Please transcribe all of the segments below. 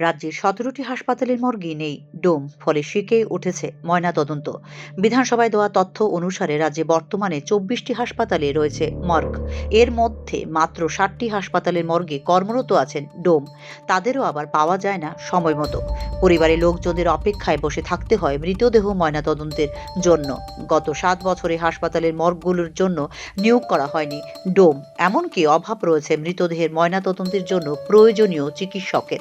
রাজ্যের সতেরোটি হাসপাতালের মর্গে নেই, ডোম, ফলে শিখে উঠেছে ময়নাতদন্ত বিধানসভায় দেওয়া তথ্য অনুসারে রাজ্যে বর্তমানে চব্বিশটি হাসপাতালে রয়েছে মর্গ। এর মধ্যে মাত্র ষাটটি হাসপাতালের মর্গে কর্মরত আছেন ডোম। তাদেরও আবার পাওয়া যায় না সময় মতো। পরিবারের লোকজনদের অপেক্ষায় বসে থাকতে হয় মৃতদেহ ময়নাতদন্তের জন্য। গত সাত বছরে হাসপাতালের মর্গগুলোর জন্য নিয়োগ করা হয়নি ডোম। এমনকি অভাব রয়েছে মৃতদেহের ময়নাতদন্তের জন্য প্রয়োজনীয় চিকিৎসকের।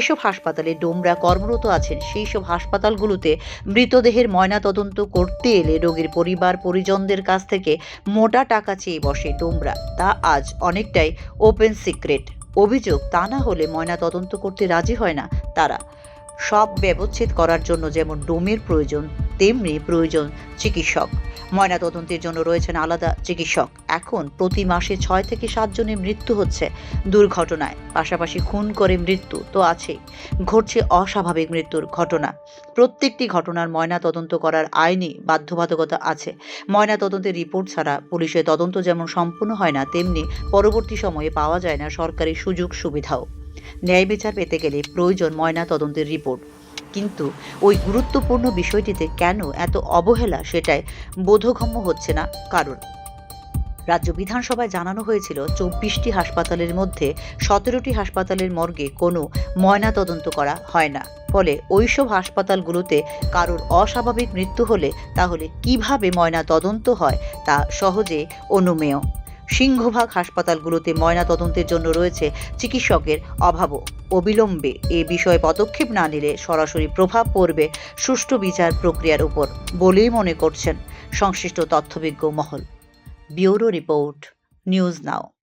যেসব হাসপাতালে ডোমরা কর্মরত আছেন সেই সব হাসপাতালগুলোতে মৃতদেহের ময়নাতদন্ত করতে এলে রোগীর পরিবার, পরিজনদের কাছ থেকে মোটা টাকা চেয়ে বসে ডোমরা। তা আজ অনেকটাই ওপেন সিক্রেট। অভিযোগ, তা না হলে ময়নাতদন্ত করতে রাজি হয় না তারা। সব ব্যবচ্ছেদ করার জন্য যেমন ডোমের প্রয়োজন তেমনি প্রয়োজন চিকিৎসক। ময়নাতদন্তের জন্য রয়েছেন আলাদা চিকিৎসক। এখন প্রতি মাসে ছয় থেকে সাত জনের মৃত্যু হচ্ছে দুর্ঘটনায়। পাশাপাশি খুন করে মৃত্যু তো আছেই। ঘটছে অস্বাভাবিক মৃত্যুর ঘটনা। প্রত্যেকটি ঘটনার ময়না তদন্ত করার আইনি বাধ্যবাধকতা আছে। ময়না তদন্তের রিপোর্ট ছাড়া পুলিশের তদন্ত যেমন সম্পূর্ণ হয় না, তেমনি পরবর্তী সময়ে পাওয়া যায় না সরকারি সুযোগ সুবিধাও ন্যায় বিচার পেতে গেলে প্রয়োজন ময়না তদন্তের রিপোর্ট। কিন্তু ওই গুরুত্বপূর্ণ বিষয়টিতে কেন এত অবহেলা সেটাই বোধগম্য হচ্ছে না কারণ রাজ্য বিধানসভায় জানানো হয়েছিল চব্বিশটি হাসপাতালের মধ্যে সতেরোটি হাসপাতালের মর্গে কোনো ময়না তদন্ত করা হয় না। ফলে ওইসব হাসপাতালগুলোতে কারোর অস্বাভাবিক মৃত্যু হলে তাহলে কীভাবে ময়না তদন্ত হয় তা সহজে অনুমেয়। সিংহভাগ হাসপাতালগুলোতে ময়নাতদন্তের জন্য রয়েছে চিকিৎসকের অভাবও। অবিলম্বে এ বিষয়ে পদক্ষেপ না নিলে সরাসরি প্রভাব পড়বে সুষ্ঠু বিচার প্রক্রিয়ার উপর বলেই মনে করছেন সংশ্লিষ্ট তথ্যবিজ্ঞ মহল। Bureau report, news now.